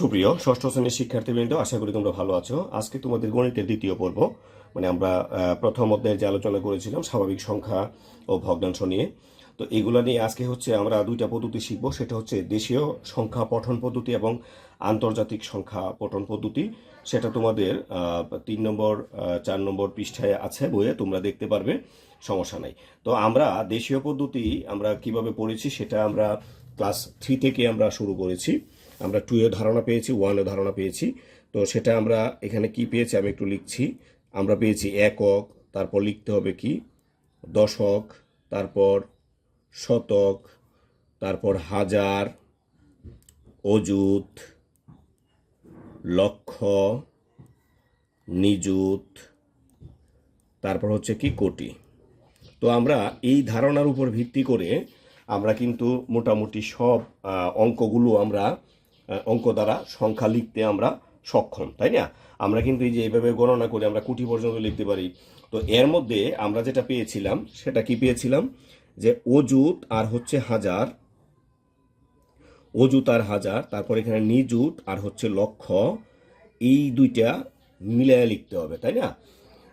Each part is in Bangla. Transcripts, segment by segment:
সুপ্রিয়, ষষ্ঠ শ্রেণির শিক্ষার্থীবৃন্দ, আশা করি তোমরা ভালো আছো। আজকে তোমাদের গণিতের দ্বিতীয় পর্ব। মানে আমরা প্রথম অধ্যায়ে যে আলোচনা করেছিলাম, স্বাভাবিক সংখ্যা ও ভগ্নাংশ নিয়ে। তো এগুলো নিয়ে আজকে হচ্ছে আমরা দুইটা পদ্ধতি শিখব। সেটা হচ্ছে দেশীয় সংখ্যা পঠন পদ্ধতি এবং আন্তর্জাতিক সংখ্যা পঠন পদ্ধতি। সেটা তোমাদের তিন নম্বর চার নম্বর পৃষ্ঠায় আছে বইয়ে, তোমরা দেখতে পারবে, সমস্যা নাই। তো আমরা দেশীয় পদ্ধতি আমরা কীভাবে পড়েছি সেটা আমরা ক্লাস থ্রি থেকে আমরা শুরু করেছি। আমরা টু এ ধারণা পেয়েছি ওয়ানে ধারণা পেয়েছি। তো সেটা আমরা এখানে কি পেয়েছি আমি একটু লিখছি। আমরা পেয়েছি একক, তারপর লিখতে হবে কি? দশক, তারপর শতক, তারপর হাজার, অযুত, লক্ষ, নিযুত, তারপর হচ্ছে কি? কোটি। তো আমরা এই ধারণার উপর ভিত্তি করে আমরা কিন্তু মোটামুটি সব অঙ্কগুলো আমরা অঙ্ক দ্বারা সংখ্যা লিখতে আমরা সক্ষম, তাই না? আমরা কিন্তু এই যে এইভাবে গণনা করে আমরা কোটি পর্যন্ত লিখতে পারি। তো এর মধ্যে আমরা যেটা পেয়েছিলাম, সেটা কি পেয়েছিলাম? যে অজুত আর হচ্ছে হাজার অজুত আর হাজার, তারপর এখানে নিযুত আর হচ্ছে লক্ষ, এই দুইটা মিলায় লিখতে হবে, তাই না?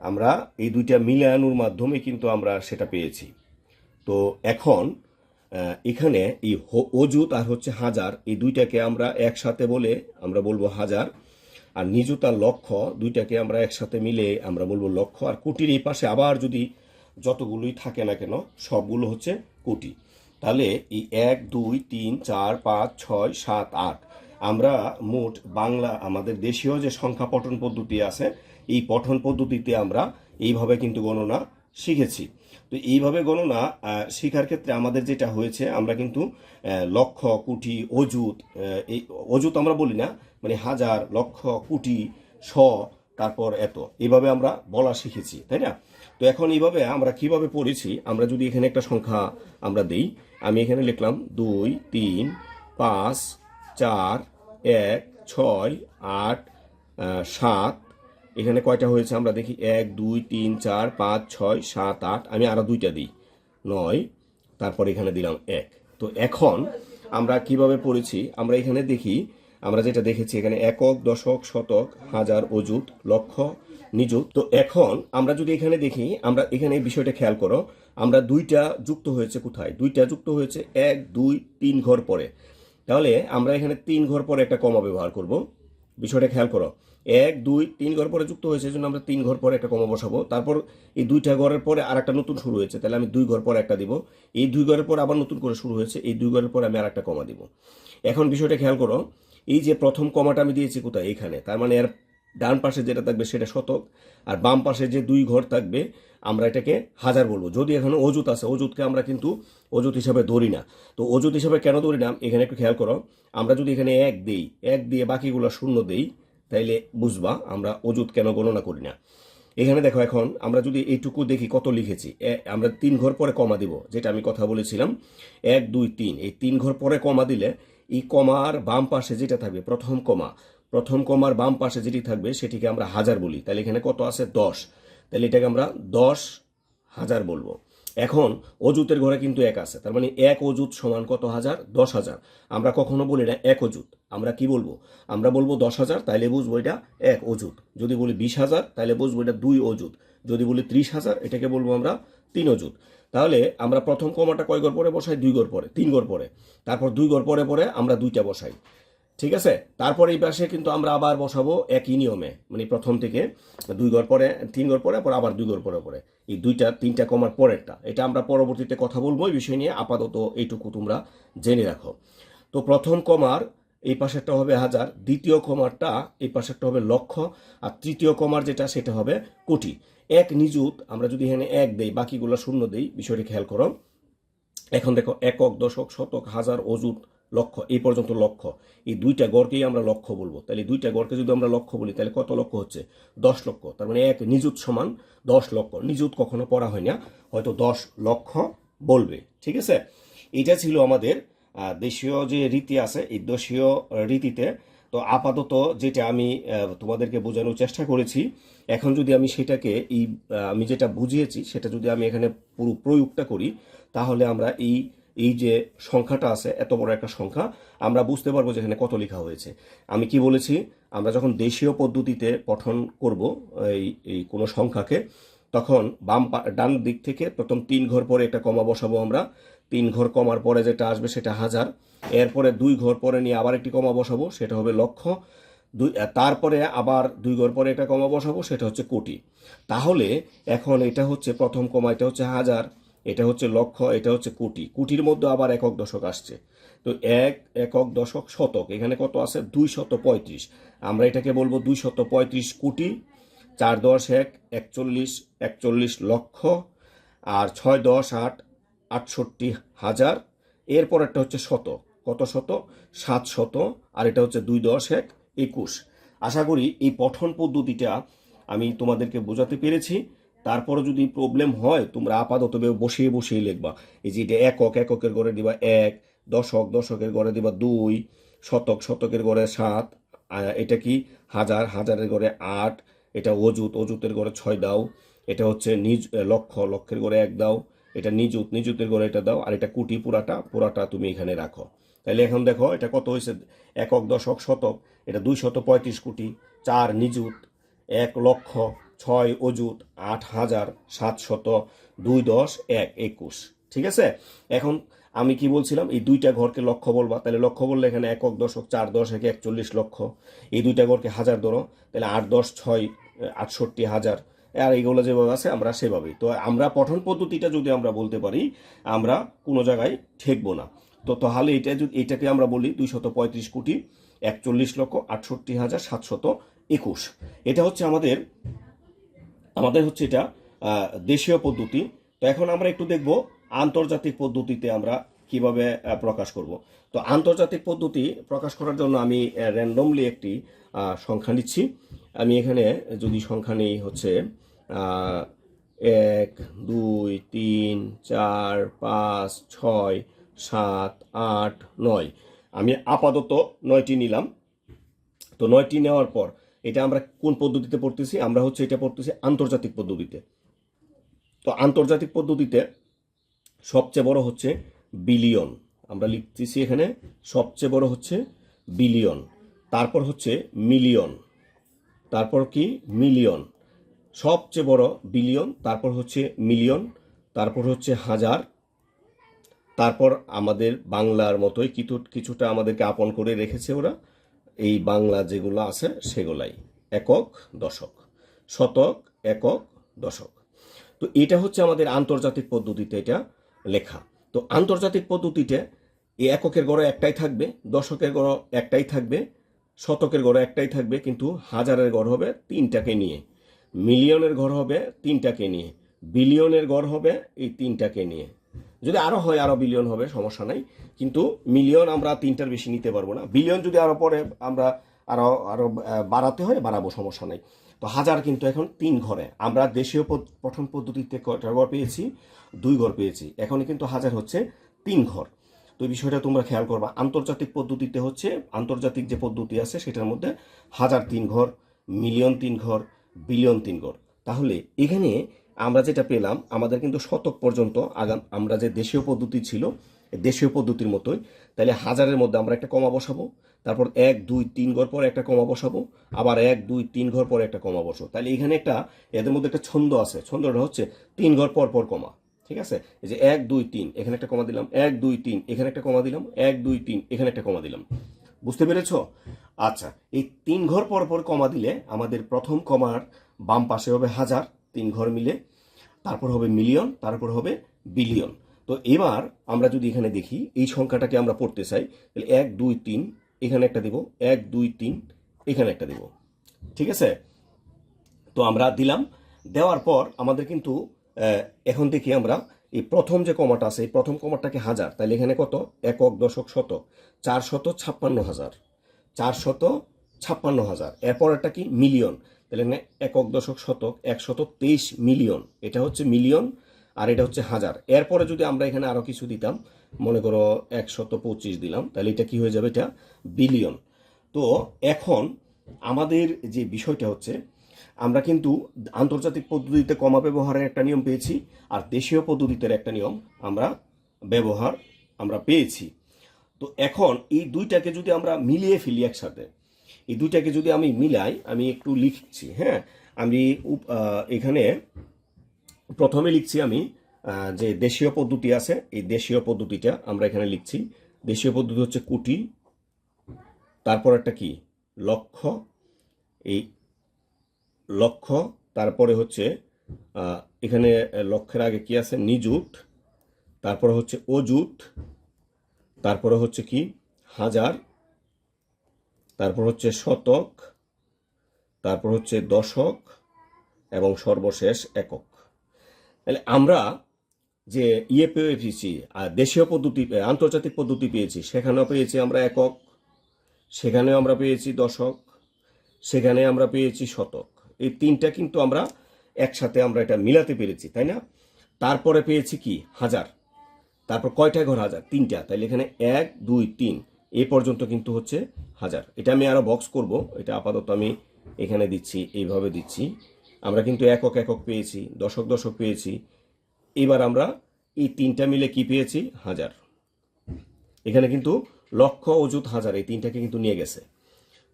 আমরা এই দুইটা মিলানোর মাধ্যমে কিন্তু আমরা সেটা পেয়েছি। তো এখন এখানে এই অজুত আর হচ্ছে হাজার, এই দুইটাকে আমরা একসাথে বলে আমরা বলব হাজার। আর নিযুত আর লক্ষ, দুইটাকে আমরা একসাথে মিলে আমরা বলব লক্ষ। আর কোটির এই পাশে আবার যদি যতগুলোই থাকে না কেন, সবগুলো হচ্ছে কোটি। তাহলে এই এক, দুই, তিন, চার, পাঁচ, ছয়, সাত, আট। আমরা মোট বাংলা, আমাদের দেশীয় যে সংখ্যা পঠন পদ্ধতি আছে, এই পঠন পদ্ধতিতে আমরা এইভাবে কিন্তু গণনা শিখেছি। তো এইভাবে গণনা শেখার ক্ষেত্রে আমাদের যেটা হয়েছে, আমরা কিন্তু লক্ষ, কোটি অজুত এই অজুত আমরা বলি না মানে হাজার, লক্ষ, কোটি, শ, তারপর এত। এভাবে আমরা বলা শিখেছি, তাই না? তো এখন এইভাবে আমরা কীভাবে পড়েছি, আমরা যদি এখানে একটা সংখ্যা আমরা দেই, আমি এখানে লিখলাম দুই, তিন, পাঁচ, চার, এক, ছয়, আট সাত এখানে কয়টা হয়েছে আমরা দেখি? এক, দুই, তিন, চার, পাঁচ, ছয়, সাত, আট, আমি আরও দুইটা দিই। নয়, তারপর এখানে দিলাম এক। তো এখন আমরা কীভাবে পড়েছি? আমরা এখানে দেখি, আমরা যেটা দেখেছি, এখানে একক, দশক, শতক, হাজার, অযুত, লক্ষ, নিযুত। তো এখন আমরা যদি এখানে দেখি, আমরা এখানে বিষয়টা খেয়াল করো, আমরা দুইটা যুক্ত হয়েছে কোথায়? দুইটা যুক্ত হয়েছে এক, দুই, তিন ঘর পরে। তাহলে আমরা এখানে তিন ঘর পরে একটা কমা ব্যবহার করব। বিষয়টা খেয়াল করো। এক, দুই, তিন ঘর পরে যুক্ত হয়েছে জন্য আমরা তিন ঘর পরে একটা কমা বসাবো। তারপর এই দুইটা ঘরের পরে আর একটা নতুন শুরু হয়েছে, তাহলে আমি দুই ঘর পরে একটা দিব। এই দুই ঘরের পর আবার নতুন করে শুরু হয়েছে, এই দুই ঘরের পরে আমি আর একটা কমা দিব। এখন বিষয়টা খেয়াল করো, এই যে প্রথম কমাটা আমি দিয়েছি কোথায়? এখানে। তার মানে এর ডান পাশে যেটা থাকবে সেটা শতক, আর বাম পাশে যে দুই ঘর থাকবে, আমরা এটাকে হাজার বলব। যদি এখানে অজুত আছে অজুতকে আমরা কিন্তু অজুত হিসাবে ধরি না। তো অজুত হিসাবে কেন ধরি না? এখানে একটু খেয়াল করো, আমরা যদি এখানে এক দেই, এক দিয়ে বাকিগুলো শূন্য দেই তাইলে বুঝবা আমরা অজুত কেন গণনা করি না। এখানে দেখো এখন আমরা যদি এইটুকু দেখি কত লিখেছি আমরা তিন ঘর পরে কমা দিব, যেটা আমি কথা বলেছিলাম। এক, দুই, তিন, এই তিন ঘর পরে কমা দিলে এই কমার বাম পাশে যেটা থাকবে, প্রথম কমা, প্রথম কমার বাম পাশে যেটি থাকবে সেটিকে আমরা হাজার বলি। তাহলে এখানে কত আছে? দশ। তাহলে এটাকে আমরা দশ হাজার বলব। এখন অজুতের ঘরে কিন্তু এক আছে, তার মানে এক অজুত সমান কত হাজার? দশ হাজার। আমরা কখনো বলি না এক অজুত আমরা কি বলব? আমরা বলব দশ হাজার, তাইলে বুঝব এটা এক অজুত যদি বলি বিশ হাজার, তাইলে বুঝব এটা দুই অজুত যদি বলি ত্রিশ হাজার, এটাকে বলব আমরা তিন অজুত তাহলে আমরা প্রথম কমাটা কয় ঘর পরে বসাই? দুই ঘর পরে, তিন ঘর পরে। তারপর দুই ঘর পরে পরে আমরা দুইটা বসাই। ঠিক আছে? তারপর এই পাশে কিন্তু আমরা আবার বসাবো একই নিয়মে। মানে প্রথম থেকে দুই ঘর পরে, তিন ঘর পরে, পর আবার দুই ঘর পরে পরে। এই দুইটা, তিনটা কমার পরেরটা। এটা আমরা পরবর্তীতে কথা বলব। এই বিষয় নিয়ে আপাতত এইটুকু তোমরা জেনে রাখো। তো প্রথম কমার এই পাশেরটা হবে হাজার। দ্বিতীয় কমারটা এই পাশেরটা হবে লক্ষ। আর তৃতীয় কমার যেটা, সেটা হবে কোটি। এক নিযুত, আমরা যদি এখানে এক দেই, বাকিগুলো শূন্য দেই, বিষয়টি খেয়াল করো। এখন দেখো, একক, দশক, শতক, হাজার, অযুত, লক্ষ, এই পর্যন্ত লক্ষ। এই দুইটা গড়কেই আমরা লক্ষ্য বলব। তাহলে দুইটা গড়কে যদি আমরা লক্ষ্য বলি, তাহলে কত লক্ষ হচ্ছে? দশ লক্ষ। তার মানে এক নিযুত সমান দশ লক্ষ। নিযুত কখনো পড়া হয় না। হয়তো দশ লক্ষ বলবে। ঠিক আছে? এটা ছিল আমাদের দেশীয় যে রীতি আছে, এই দেশীয় রীতিতে, তো আপাতত যেটা আমি তোমাদেরকে বোঝানোর চেষ্টা করেছি, এখন যদি আমি সেটাকে এই আমি যেটা বুঝিয়েছি, সেটা যদি আমি এখানে পুরো প্রয়োগটা করি, তাহলে আমরা এই এই যে সংখ্যাটা আছে, এত বড় একটা সংখ্যা, আমরা বুঝতে পারব যে এখানে কত লেখা হয়েছে। আমি কি বলেছি? আমরা যখন দেশীয় পদ্ধতিতে পঠন করব, এই এই কোনো সংখ্যাকে, তখন বাম ডান দিক থেকে প্রথম তিন ঘর পরে একটা কমা বসাবো আমরা তিন ঘর কমার পরে যেটা আসবে সেটা হাজার। এরপরে দুই ঘর পরে নিয়ে আবার একটি কমা বসাবো, সেটা হবে লক্ষ। দুই তারপরে আবার দুই ঘর পরে একটা কমা বসাবো, সেটা হচ্ছে কোটি। তাহলে এখন এটা হচ্ছে প্রথম কমা, এটা হচ্ছে হাজার, এটা হচ্ছে লক্ষ, এটা হচ্ছে কোটি। কোটির মধ্যে আবার একক দশক আসছে। তো এক, একক দশক শতক, এখানে কত আছে? দুই শত পঁয়ত্রিশ। আমরা এটাকে বলব দুই শত পঁয়ত্রিশ কোটি, চার দশ এক, একচল্লিশ একচল্লিশ লক্ষ, আর ছয় দশ আট আটষট্টি হাজার। এরপর একটা হচ্ছে শত। কত শত? সাত শত। আর এটা হচ্ছে দুই দশ এক একুশ। আশা করি এই পঠন পদ্ধতিটা আমি তোমাদেরকে বোঝাতে পেরেছি। তারপরে যদি প্রবলেম হয়, তোমরা আপাতত বসিয়ে বসিয়ে লিখবা। এই যে এটা একক, এককের গড়ে দিবা এক, দশক, দশকের গড়ে দিবা দুই, শতক, শতকের গড়ে সাত এটা কি? হাজার, হাজারের গড়ে আট, এটা অজুত অজুতের গড়ে ছয় দাও, এটা হচ্ছে নিজ, লক্ষ, লক্ষের গড়ে এক দাও এটা নিযুত নিযুতের গড়ে এটা দাও, আর এটা কোটি পুরাটা পুরাটা তুমি এখানে রাখো। তাহলে এখন দেখো, এটা কত হয়েছে একক, দশক, শতক। এটা দুই শত পঁয়ত্রিশ কোটি, চার নিযুত এক লক্ষ, ছয় অজুত আট হাজার সাতশত দুই দশ, এক একুশ। ঠিক আছে? এখন আমি কি বলছিলাম, এই দুইটা ঘরকে লক্ষ বলবা। তাহলে লক্ষ বললে এখানে একক, দশক, চার দশ, একে একচল্লিশ লক্ষ। এই দুইটা ঘরকে হাজার ধরো তাহলে আট দশ, ছয়, আটষট্টি হাজার। আর এইগুলো যেভাবে আছে, আমরা সেভাবেই। তো আমরা পঠন পদ্ধতিটা যদি আমরা বলতে পারি, আমরা কোনো জায়গায় ঠেকবো না। তো তাহলে এটা যদি, এটাকে আমরা বলি দুইশত পঁয়ত্রিশ কোটি, একচল্লিশ লক্ষ আটষট্টি হাজার সাতশত একুশ। এটা হচ্ছে আমাদের আমাদের হচ্ছে এটা দেশীয় পদ্ধতি। তো এখন আমরা একটু দেখব আন্তর্জাতিক পদ্ধতিতে আমরা কীভাবে প্রকাশ করব। তো আন্তর্জাতিক পদ্ধতি প্রকাশ করার জন্য আমি র্যান্ডমলি একটি সংখ্যা নিচ্ছি। আমি এখানে যদি সংখ্যা নেই হচ্ছে এক, দুই, তিন, চার, পাঁচ, ছয়, সাত, আট, নয়। আমি আপাতত নয়টি নিলাম। তো নয়টি নেওয়ার পর এটা আমরা কোন পদ্ধতিতে পড়তেছি? আমরা হচ্ছে এটা পড়তেছি আন্তর্জাতিক পদ্ধতিতে। তো আন্তর্জাতিক পদ্ধতিতে সবচেয়ে বড় হচ্ছে বিলিয়ন। আমরা লিখতেছি এখানে সবচেয়ে বড় হচ্ছে বিলিয়ন। তারপর হচ্ছে মিলিয়ন। তারপর কি? মিলিয়ন। সবচেয়ে বড় বিলিয়ন, তারপর হচ্ছে মিলিয়ন, তারপর হচ্ছে হাজার। তারপর আমাদের বাংলার মতোই কিছু, কিছুটা আমাদেরকে আপন করে রেখেছে ওরা। এই বাংলা যেগুলো আছে সেগুলাই। একক, দশক। শতক, একক, দশক। তো এটা হচ্ছে আমাদের আন্তর্জাতিক পদ্ধতিতে এটা লেখা। তো আন্তর্জাতিক পদ্ধতিতে এই এককের গড় একটাই থাকবে, দশকের গড় একটাই থাকবে, শতকের গড় একটাই থাকবে, কিন্তু হাজারের গড় হবে তিনটাকে নিয়ে। মিলিয়নের ঘর হবে তিনটাকে নিয়ে। বিলিয়নের গড় হবে এই তিনটাকে নিয়ে। যদি আরও হয় আরও বিলিয়ন হবে, সমস্যা নাই। কিন্তু মিলিয়ন আমরা তিনটার বেশি নিতে পারব না। বিলিয়ন যদি আরও পরে আমরা আরও আরও বাড়াতে হয়, বাড়াবো, সমস্যা নাই। তো হাজার কিন্তু এখন তিন ঘরে। আমরা দেশীয় পঠন পদ্ধতিতে কয়টা ঘর পেয়েছি, দুই ঘর পেয়েছি। এখন কিন্তু হাজার হচ্ছে তিন ঘর। তো এই বিষয়টা তোমরা খেয়াল করবা। আন্তর্জাতিক পদ্ধতিতে হচ্ছে, আন্তর্জাতিক যে পদ্ধতি আছে, সেটার মধ্যে হাজার তিন ঘর, মিলিয়ন তিন ঘর, বিলিয়ন তিন ঘর। তাহলে এখানে আমরা যেটা পেলাম, আমাদের কিন্তু শতক পর্যন্ত আগাম আমরা যে দেশীয় পদ্ধতি ছিল দেশীয় পদ্ধতির মতোই। তাহলে হাজারের মধ্যে আমরা একটা কমা বসাবো, তারপর এক, দুই, তিন ঘর পরে একটা কমা বসাবো, আবার এক, দুই, তিন ঘর পরে একটা কমা বসাবো। তাহলে এখানে একটা, এদের মধ্যে একটা ছন্দ আছে। ছন্দটা হচ্ছে তিন ঘর পর পর কমা। ঠিক আছে? এই যে এক, দুই, তিন, এখানে একটা কমা দিলাম। এক, দুই, তিন, এখানে একটা কমা দিলাম। এক, দুই, তিন, এখানে একটা কমা দিলাম। বুঝতে পেরেছ? আচ্ছা এই তিন ঘর পর পর কমা দিলে আমাদের প্রথম কমার বাম পাশে হবে হাজার, তিন ঘর মিলে, তারপর হবে মিলিয়ন, তারপর হবে বিলিয়ন। তো এবার আমরা যদি এখানে দেখি, এই সংখ্যাটাকে আমরা পড়তে চাই, তাহলে এক, দুই, তিন, এখানে একটা দিব, এক, দুই, তিন, এখানে একটা দিব। ঠিক আছে? তো আমরা দিলাম। দেওয়ার পর আমাদের কিন্তু এখন দেখি আমরা, এই প্রথম যে কমাটা আছে, এই প্রথম কমাটাকে হাজার, তাহলে এখানে কত? একক, দশক, শত। চার শত, ছাপ্পান্ন হাজার। চার শত, ছাপ্পান্ন হাজার। এরপর একটা কি? মিলিয়ন। তাহলে একক, দশক, শতক একশত তেইশ মিলিয়ন। এটা হচ্ছে মিলিয়ন। আর এটা হচ্ছে হাজার। এরপরে যদি আমরা এখানে আরও কিছু দিতাম, মনে করো একশত পঁচিশ দিলাম, তাহলে এটা কি হয়ে যাবে? এটা বিলিয়ন। তো এখন আমাদের যে বিষয়টা হচ্ছে, আমরা কিন্তু আন্তর্জাতিক পদ্ধতিতে কমা ব্যবহারের একটা নিয়ম পেয়েছি, আর দেশীয় পদ্ধতিতে একটা নিয়ম আমরা ব্যবহার আমরা পেয়েছি। তো এখন এই দুইটাকে যদি আমরা মিলিয়ে ফেলি একসাথে, এই দুইটাকে যদি আমি মিলাই, আমি একটু লিখছি হ্যাঁ? আমি এখানে প্রথমে লিখছি আমি যে দেশীয় পদ্ধতি আছে, এই দেশীয় পদ্ধতিটা আমরা এখানে লিখছি। দেশীয় পদ্ধতি হচ্ছে কুটি, তারপর একটা কি? লক্ষ্য, এই লক্ষ্য, তারপরে হচ্ছে এখানে লক্ষ্যের আগে কি আছে? নিযুট তারপরে হচ্ছে অজুট তারপরে হচ্ছে কি? হাজার, তারপর হচ্ছে শতক, তারপর হচ্ছে দশক, এবং সর্বশেষ একক। তাহলে আমরা যে ইয়ে পেয়েছি, আর দেশীয় পদ্ধতি, আন্তর্জাতিক পদ্ধতি পেয়েছি, সেখানেও পেয়েছি আমরা একক, সেখানেও আমরা পেয়েছি দশক, সেখানে আমরা পেয়েছি শতক। এই তিনটা কিন্তু আমরা একসাথে আমরা এটা মিলাতে পেরেছি, তাই না? তারপরে পেয়েছি কি? হাজার। তারপর কয়টা ঘর? হাজার। তিনটা। তাইলে এখানে এক, দুই, তিন। এ পর্যন্ত কিন্তু হচ্ছে হাজার। এটা আমি আরও বক্স করব। এটা আপাতত আমি এখানে দিচ্ছি, এইভাবে দিচ্ছি। আমরা কিন্তু একক একক পেয়েছি, দশক দশক পেয়েছি। এবার আমরা এই তিনটা মিলে কি পেয়েছি? হাজার। এখানে কিন্তু লক্ষ অযুত হাজার, এই তিনটাকে কিন্তু নিয়ে গেছে।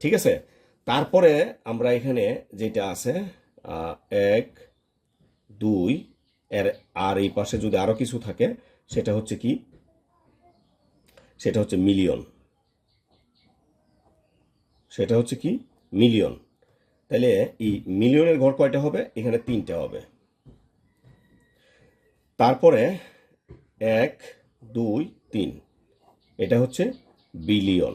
ঠিক আছে? তারপরে আমরা এখানে যেটা আছে এক, দুই, এর আর এই পাশে যদি আরও কিছু থাকে, সেটা হচ্ছে কি? সেটা হচ্ছে মিলিয়ন। সেটা হচ্ছে কি? মিলিয়ন। তাহলে এই মিলিয়নের ঘর কয়টা হবে? এখানে তিনটা হবে। তারপরে এক, দুই, তিন। এটা হচ্ছে বিলিয়ন।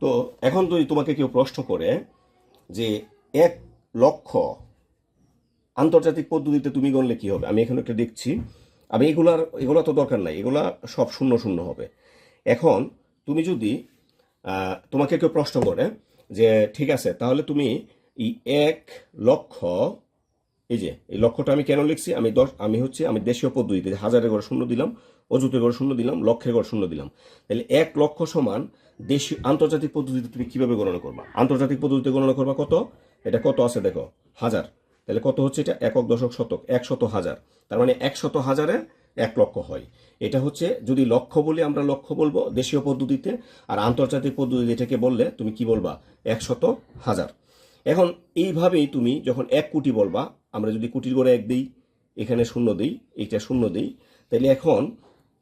তো এখন যদি তোমাকে কেউ প্রশ্ন করে যে এক লক্ষ আন্তর্জাতিক পদ্ধতিতে তুমি গণলে কি হবে? আমি এখানে একটা দেখছি। আমি এগুলার, এগুলো তো দরকার নাই। এগুলা সব শূন্য শূন্য হবে। এখন তুমি যদি তোমাকে কেউ প্রশ্ন করে যে ঠিক আছে, তাহলে তুমি এক লক্ষ, এই যে, এই লক্ষ্যটা আমি কেন লিখছি? আমি দশ, আমি হচ্ছে, আমি দেশীয় পদ্ধতিতে হাজারের ঘর শূন্য দিলাম অযুতের ঘর শূন্য দিলাম লক্ষের ঘর শূন্য দিলাম। তাহলে এক লক্ষ সমান দেশীয় আন্তর্জাতিক পদ্ধতিতে তুমি কীভাবে গণনা করবা? আন্তর্জাতিক পদ্ধতিতে গণনা করবা কত? এটা কত আছে দেখো? হাজার। তাহলে কত হচ্ছে এটা? একক দশক শতক, একশত হাজার। তার মানে একশত হাজারে এক লক্ষ হয়। এটা হচ্ছে যদি লক্ষ্য বলে আমরা লক্ষ্য বলব দেশীয় পদ্ধতিতে, আর আন্তর্জাতিক পদ্ধতিতে এটাকে বললে তুমি কি বলবা? একশত হাজার। এখন এইভাবেই তুমি যখন এক কোটি বলবা, আমরা যদি কোটির গড়ে এক দিই, এখানে শূন্য দিই, এইটা শূন্য দিই, তাহলে এখন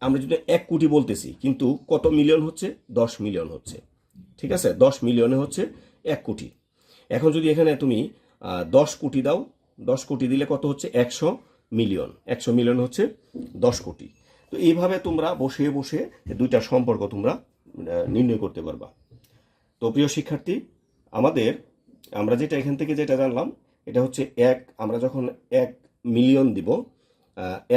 আমরা যদি এক কোটি বলতেছি, কিন্তু কত মিলিয়ন হচ্ছে? দশ মিলিয়ন হচ্ছে। ঠিক আছে? দশ মিলিয়নে হচ্ছে এক কোটি। এখন যদি এখানে তুমি দশ কোটি দাও, দশ কোটি দিলে কত হচ্ছে? একশো মিলিয়ন, একশো মিলিয়ন হচ্ছে দশ কোটি। তো এইভাবে তোমরা বসে বসে দুইটা সম্পর্ক তোমরা নির্ণয় করতে পারবা। তো প্রিয় শিক্ষার্থী, আমাদের, আমরা যেটা এখান থেকে যেটা জানলাম, এটা হচ্ছে এক, আমরা যখন এক মিলিয়ন দিব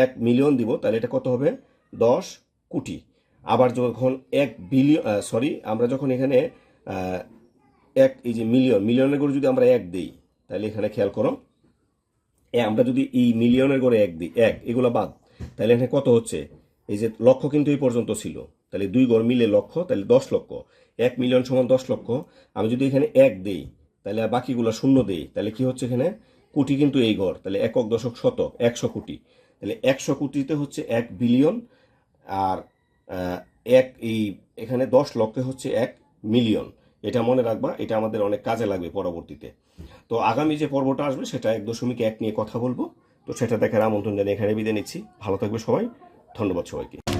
এক মিলিয়ন দিব, তাহলে এটা কত হবে? দশ কোটি। আবার যখন এক বিলিয়ন সরি আমরা যখন এখানে এক, এই যে মিলিয়ন, মিলিয়নের করে যদি আমরা এক দিই, তাহলে এখানে খেয়াল করো আমরা যদি এই মিলিয়নের করে এক দিই, এক, এগুলো বাদ, তাহলে এখানে কত হচ্ছে? এই যে লক্ষ্য কিন্তু এই পর্যন্ত ছিল। তাহলে দুই গড় মিলে লক্ষ, তাহলে দশ লক্ষ। এক মিলিয়ন সমান দশ লক্ষ। আমি যদি এখানে এক দেই, তাহলে আর বাকিগুলো শূন্য দেই, তাহলে কি হচ্ছে এখানে? কোটি কিন্তু এই গড়, তাহলে একক, দশক, শতক, একশো কোটি। তাহলে একশো কোটিতে হচ্ছে এক বিলিয়ন, আর এক এই, এখানে দশ লক্ষে হচ্ছে এক মিলিয়ন। এটা মনে রাখবা, এটা আমাদের অনেক কাজে লাগবে পরবর্তীতে। তো আগামী যে পর্বটা আসবে, সেটা এক দশমিক এক নিয়ে কথা বলব। তো সেটা দেখার আমন্ত্রণ জানিয়ে এখানে বিদায় নিচ্ছি। ভালো থাকবে সবাই। ধন্যবাদ সবাইকে।